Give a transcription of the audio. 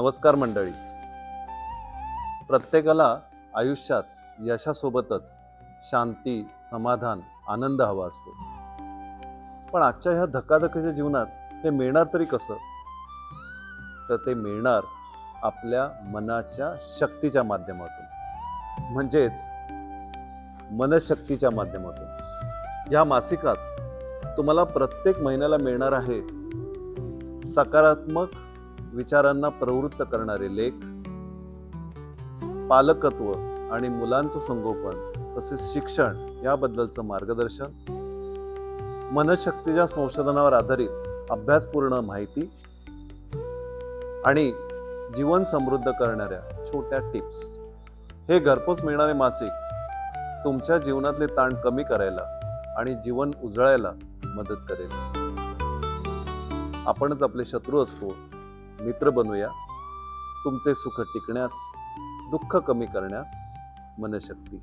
नमस्कार मंडळी. प्रत्येकाला आयुष्यात यशासोबतच शांती समाधान आनंद हवा असतो. पण आजच्या ह्या धकाधकीच्या जीवनात हे मिळणार तरी कसं? तर ते मिळणार आपल्या मनाच्या शक्तीच्या माध्यमातून. म्हणजेच मनशक्तीच्या माध्यमातून. या मासिकात तुम्हाला प्रत्येक महिन्याला मिळणार आहे सकारात्मक विचारांना प्रवृत्त करणारे लेख पालकत्व आणि मुलांचं संगोपन तसेच शिक्षण याबद्दलचं मार्गदर्शन मनशक्तीच्या संशोधनावर आधारित अभ्यासपूर्ण माहिती आणि जीवन समृद्ध करणाऱ्या छोट्या टिप्स. हे घरपोच मिळणारे मासिक तुमच्या जीवनातले ताण कमी करायला आणि जीवन उजळायला मदत करेल. आपणच आपले शत्रू असतो मित्र बनूया. तुमचे सुख टिकण्यास दुःख कमी करण्यास मनशक्ती.